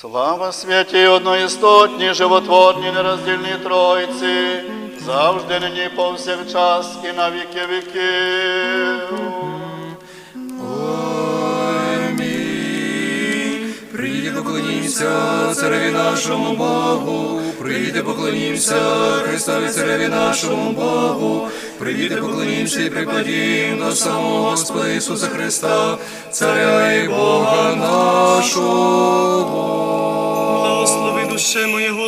Слава святій одноістотній, животворній, нероздільній Тройці, завжди нині повсякчас і на віки віків. Прийдіть, поклонімся цареві нашому Богу, прийдіть, поклонімся Христові цареві нашому Богу, прийдіть, поклонімся і припадім до самого Господа Ісуса Христа, царя і Бога нашого.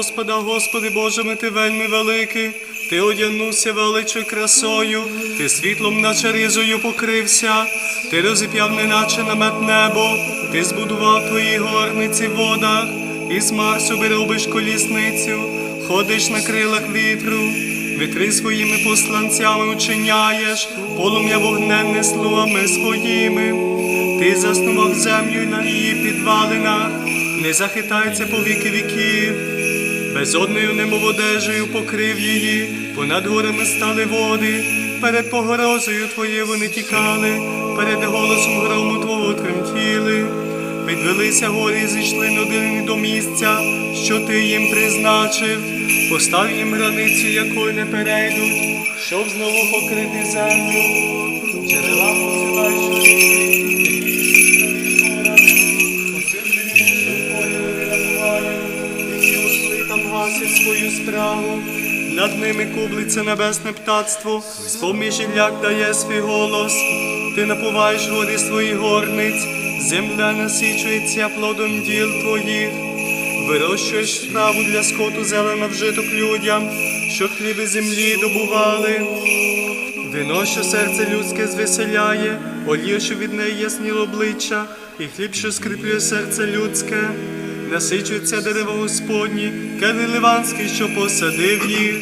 Господа, Господи Боже, ми ти вельми великий. Ти одягнувся величою красою, ти світлом, наче ризою покрився, ти розіп'яв, неначе намет небо, ти збудував твої горниці в водах, і з Марсу робиш колісницю, ходиш на крилах вітру, вітри своїми посланцями учиняєш, полум'я вогненне слугами своїми. Ти заснував землю на її підвалинах, не захитається по віки віків. Безодною немов одежею покрив її, понад горами стали води, перед погрозою твоєю вони тікали, перед голосом грому твого тремтіли. Підвелися гори і зійшли нудини до місця, що ти їм призначив, постав їм границю, якою не перейдуть, щоб знову покрити землю. Джерела посилай, свою справу, над ними кублиться небесне птацтво, з-поміж ляк дає свій голос, ти напуваєш води своїх горниць, земля насичується плодом діл твоїх, вирощуєш справу для скоту зелена вжиток людям, що хліби землі добували. Вино, що серце людське звеселяє, олія, що від неї ясніло обличчя, і хліб, що скріплює серце людське, насичуються дерева Господні, кеди ливанський, що посадив їх,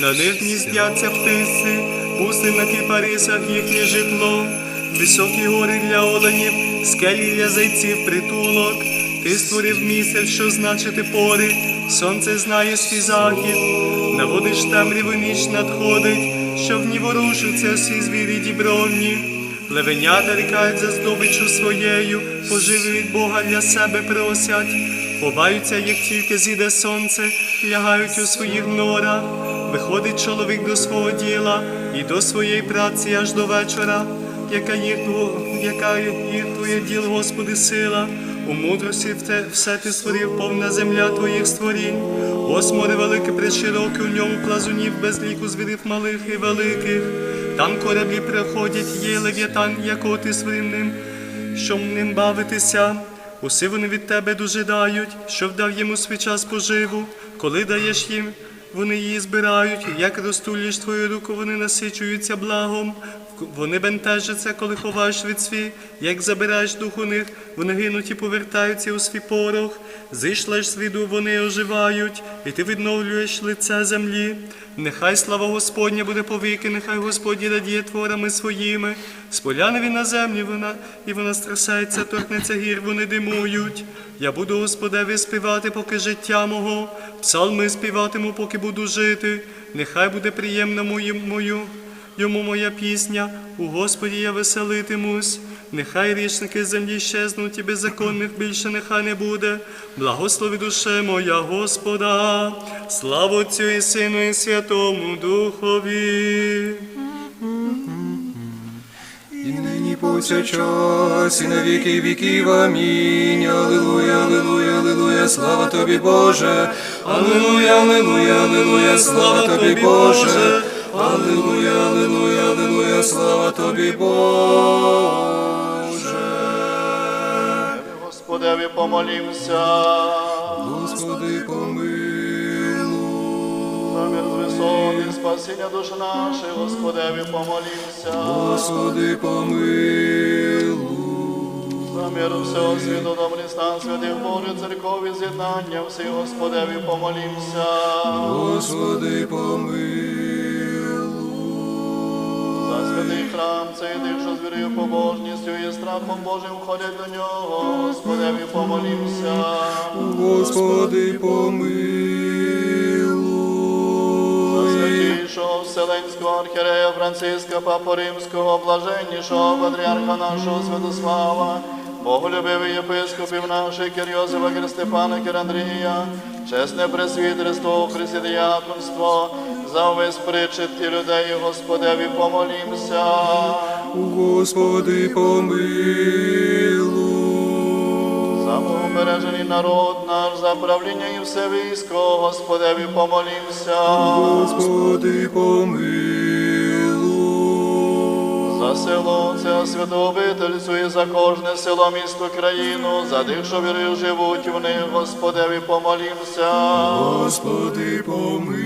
на них гніздяться птиці, пусти на кипарисах їхнє житло, високі гори для оленів, скелі для зайців притулок. Ти створив місяць, що значити пори, сонце знає свій захід, наводиш темряву ніч надходить, що в ній ворушаться всі звірі дібровні. Левенята рікають за здобичу своєю, поживи від Бога для себе просять, ховаються, як тільки зійде сонце, лягають у своїх норах. Виходить чоловік до свого діла і до своєї праці аж до вечора, яка їх, яка їх твоє діло, Господи, сила. У мудрості все, ти створив, повна земля твоїх створінь. Ось море велике, пришироке, у ньому плазунів без ліку звірів малих і великих. Там кораблі приходять, є лев'ятан, якого ти створив ним, щоб ним бавитися. Уси вони від тебе дожидають, що вдав йому свій час поживу, коли даєш їм вони її збирають, як розтуліш твою руку, вони насичуються благом. Вони бентежаться, коли ховаєш від свій, як забираєш дух у них, вони гинуть і повертаються у свій порох. Зійшлеш сліду, вони оживають, і ти відновлюєш лице землі. Нехай слава Господня буде повіки, нехай Господь радіє творами своїми. Споляне він на землі вона, і вона страсається, торкнеться гір, вони димують. Я буду Господеві співати, поки життя мого, псалми співатиму, поки буду жити. Нехай буде приємна мою Йому моя пісня, у Господі я веселитимусь. Нехай річники землі щезнуть і беззаконних більше нехай не буде. Благослови душе моя Господа, слава Отцю і Сину, і Святому Духові. І нині повсякчас, і на віки віків. Амінь. Аллилуйя, аллилуйя, аллилуйя, слава тобі, Боже. Аллилуйя, аллилуйя, аллилуйя, слава тобі, Боже. Аллилуйя, слава тобі, Боже. Господеві помолімся. Господи, помилуй. Замір з високих спасіння душ наших, Господеві помолімся. Господи, помилуй. За мир всього світу, добрий стан святих Божих церков і з'єднання всіх, Господеві помолімся. Господи, помилуй. Святий храм, цей тих, що з вірою побожністю і страхом Божим ходять до нього, Господеві помолімся. Господи, помилуй. За святішого Вселенського архірея Франциска, Папу Римського, блаженнішого патріарха нашого Святослава, Боголюбивий єпископів наших Кирйозива, Кирстепана, Кирандрія, чесне пресвітерство, християнство, за весь причет і людей, Господеві помолімся. Господи, помилуй. За убережений народ наш, за правління і все військо, Господеві помолімся. Господи, помилуй. За село цього святого обительцю і за кожне село, місто, країну, за тих, що вірою живуть в них, Господеві помолімся. Господи, помилуй.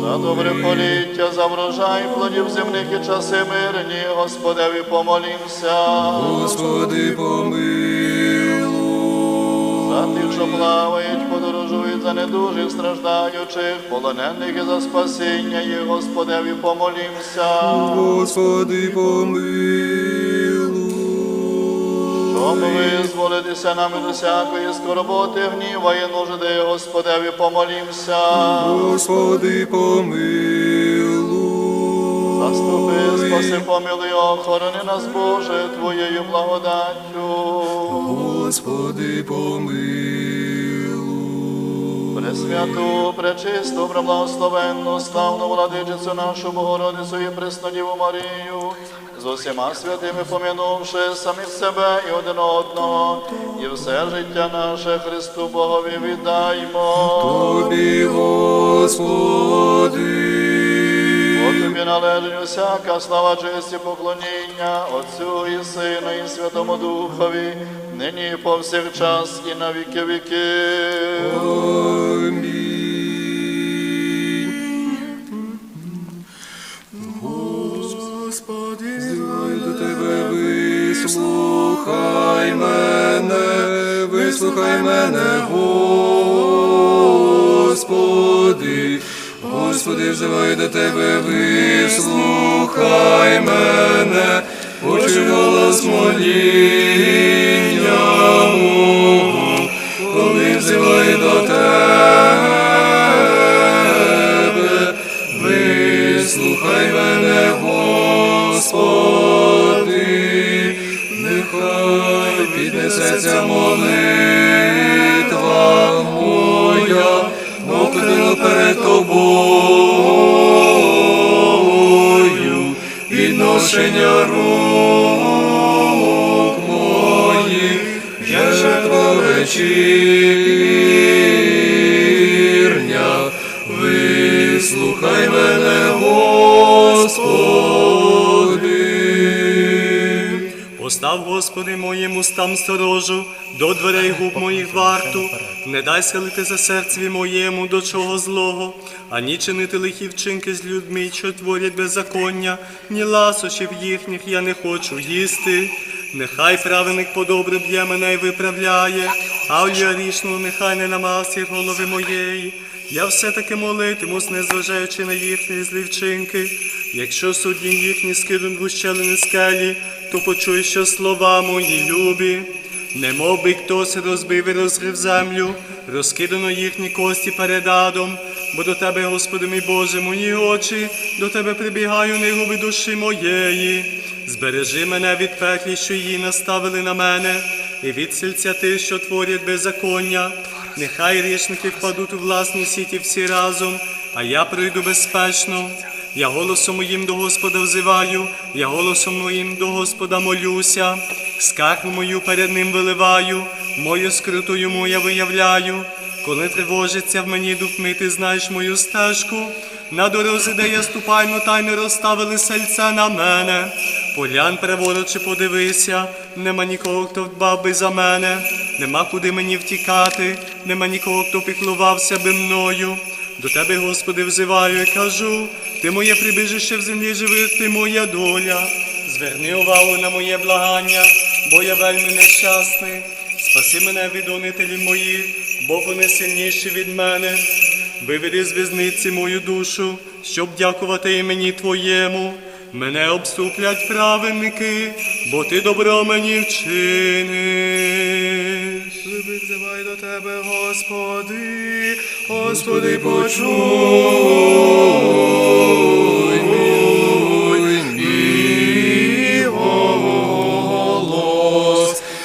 За добре поліття, за врожай плодів земних і часи мирні, Господеві помолімся. Господи, помилуй. За тих, що плавають, за недужих, страждаючих, полонених і за спасіння їх, Господеві помолімся. Господи, помилуй. Щоб визволитися нам від усякої скорботи, гніва і нужди, Господеві помолімся. Господи, помилуй. Заступи, спаси, помилуй, охорони нас, Боже, Твоєю благодаттю. Господи, помилуй. Пресвяту, пречисту, преблагословенну, славну владичицю нашу Богородицю і Преснодіву Марію, з усіма святими помінувши самих себе і один одного, і все життя наше Христу Богові віддаймо. Тобі, Господи. Тобі належить усяка слава, честь і поклоніння Отцю і Сину, і Святому Духові, нині і повсякчас, і на віки віків. До тебе, вислухай мене, почуй голос моління мого, коли взивай до тебе, вислухай мене, Господи, нехай піднесеться молитва моя, мов перед тобою, підношення рук моїх, жертва вечірня, Постав, Господи, моїм устам сторожу, до дверей губ моїх варту, не дай схилити за серцеві моєму до чого злого, ані чинити лихі вчинки з людьми, що творять беззаконня, ні ласощів їхніх я не хочу їсти. Нехай праведник подобре б'є мене і виправляє, а я рішну нехай не намасі голови моєї. Я все-таки молитимусь, незважаючи на їхні злі вчинки. Якщо судді їхні скидуть в ущелини скелі, то почуй, що слова мої любі. Немов би хтось розбив і розрив землю, розкидано їхні кості перед адом, бо до тебе, Господи мій Боже, мої очі, до тебе прибігаю, не губи душі моєї. Збережи мене від пеклі, що її наставили на мене, і від сільця тих, що творять беззаконня. Нехай річники впадуть у власні сіті всі разом, а я пройду безпечно. Я голосом моїм до Господа взиваю, я голосом моїм до Господа молюся, скаргу мою перед ним виливаю, мою скриту йому я виявляю. Коли тривожиться в мені дух мій, ти знаєш мою стежку. На дорозі, де я ступайно, тайно розставили сельце на мене. Полян праворуч і подивися, нема нікого, хто дбав би за мене, нема куди мені втікати, нема нікого, хто піклувався би мною. До тебе, Господи, взиваю і кажу, ти моє прибіжище в землі живих, ти моя доля. Зверни увагу на моє благання, бо я вельми нещасний. Спаси мене від онителів моїх, бо вони сильніші від мене. Виведи з в'язниці мою душу, щоб дякувати імені Твоєму. Мене обступлять праведники, бо ти добро мені вчиниш. Взивай до тебе, Господи, Господи, почуй мій голос.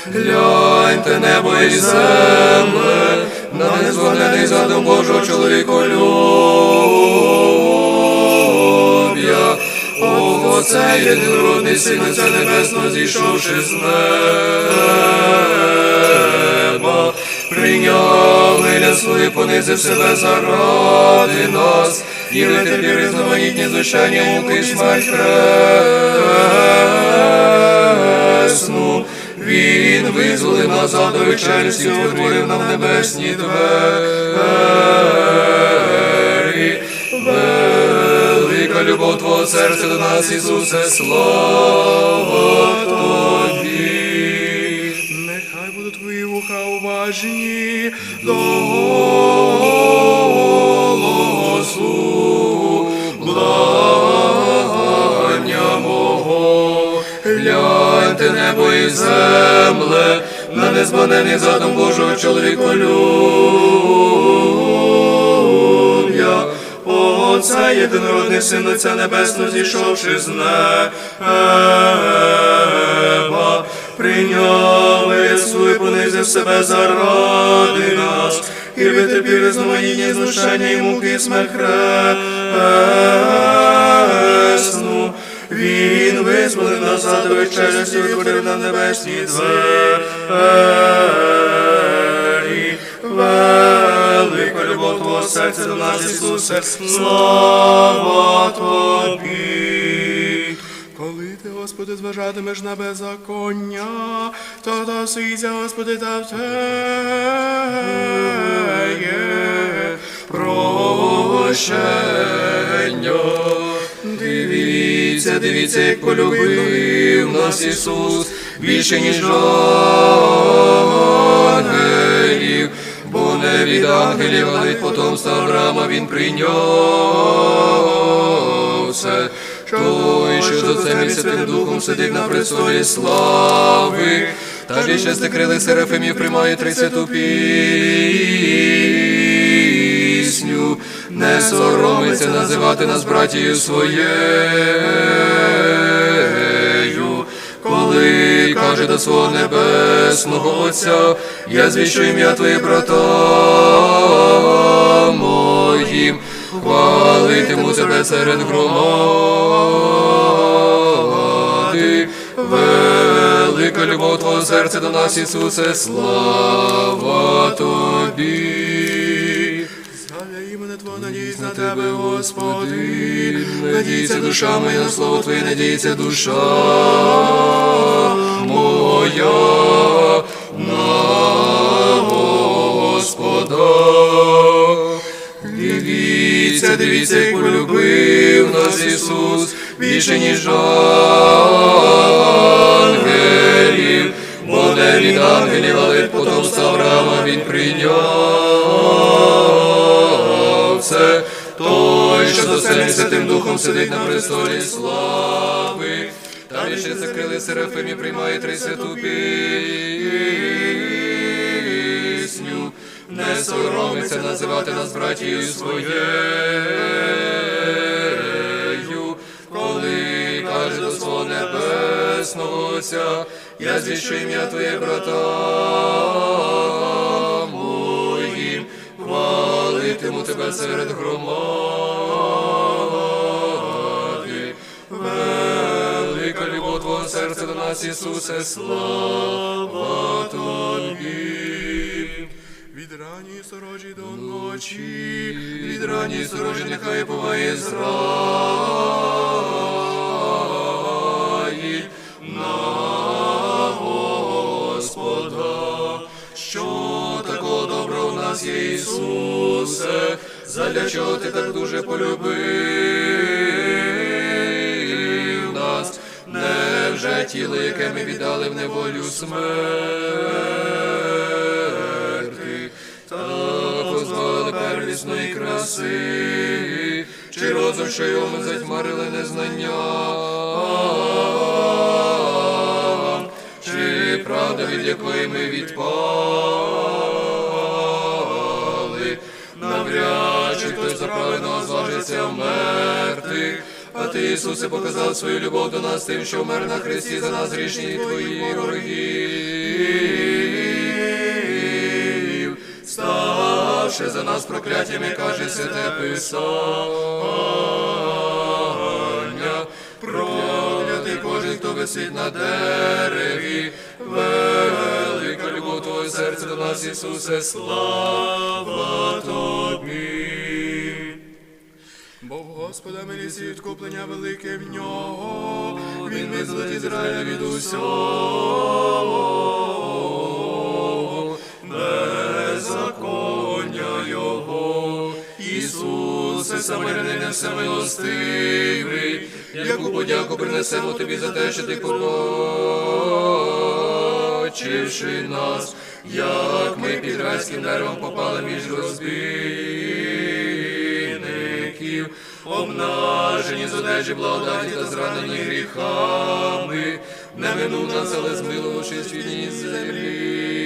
Гляньте небо і земле, на незвонений задум Божого чоловіколюб'я. О, це єдинородний син Отця Небесного, зійшовши з неба, прийняв виля свої, понизив себе заради нас, і витерпів різноманітні знущання, муки смерть хресну. Він визволив нас задові челюсті, утворив нам небесні двері. Велика любов Твого серця до нас, Ісусе, слава Тобі. Уважні до голосу благання мого. Гляньте небо і земле, на незбанений задум Божого чоловіколюб'я. Отця єдинородний син Отця Небесного, зійшовши з неба, прийняв Ісу і понизив себе заради нас, і витерпів різноманітні знущання і муки і смерть хресну. Він визволив нас задових челюсті, відтворив на небесні двері. Велика любов Твого серця до нас, Ісусе, слава Тобі. Господи, зважатимеш на беззаконня, то доситься, Господи, та в Теє прощення. Дивіться, дивіться, як полюбив нас Ісус, більше, ніж ангелів, бо не від ангелів, а від потомства Авраама він прийняв все. Той, що з Отцем і Святим Духом сидить на престолі слави, та ж ще крили серафимів приймає тридцяту пісню, не соромиться називати нас братією своєю. Коли каже до свого небесного Отця, я звіщу ім'я Твоє братам моїм, хвалитиму тебе серед громади велика любов Твого серця до нас, Ісусе, слава Тобі. Згаля імена Твого, надійсь на Тебе, Господи, надійся душа моя, на слово Твоє, надійся душа моя на Господа. Дивіться, дивіться, як полюбив нас Ісус, більше ніж жаль. Сидить на престолі слави, там іще закрили серафим і приймає три святу пісню, не соромиться називати нас братією своєю, коли каже до свого небесного Отця, я звіщу ім'я Твоє братам моїм, хвалитиму тебе серед громади. Серця до нас, Ісусе, слава Тобі. Від ранньої сорожі до ночі, від ранньої сорожі нехай буває зраї на Господа, що такого доброго в нас є, Ісусе, задля чого ти так дуже полюбив невже тіло, яке ми віддали в неволю смерти, так позбавили первісної краси, чи розум, що його ми затьмарили незнання, чи правда, від якої ми відпали, навряд чи хтось за праведного зважиться вмерти. Ти, Ісусе, показав свою любов до нас тим, що вмер на Христі за нас грішні твої ворогів. Ставши за нас прокляттями, каже святе Писання. Проклятий кожен, хто висить на дереві, велика любов Твоє серце до нас, Ісусе, слава Тобі. Господа милість і відкуплення велике в нього, Він визволить Ізраїля від усього, беззаконня Його. Ісусе, самирянин всемилостивий, яку подяку принесемо Тобі за те, що Ти побачивши нас, як ми під райським деревом попали між розбійників, обнажені з одежі благодаті та зранені гріхами, не минув нас, але змилувавшись від землі.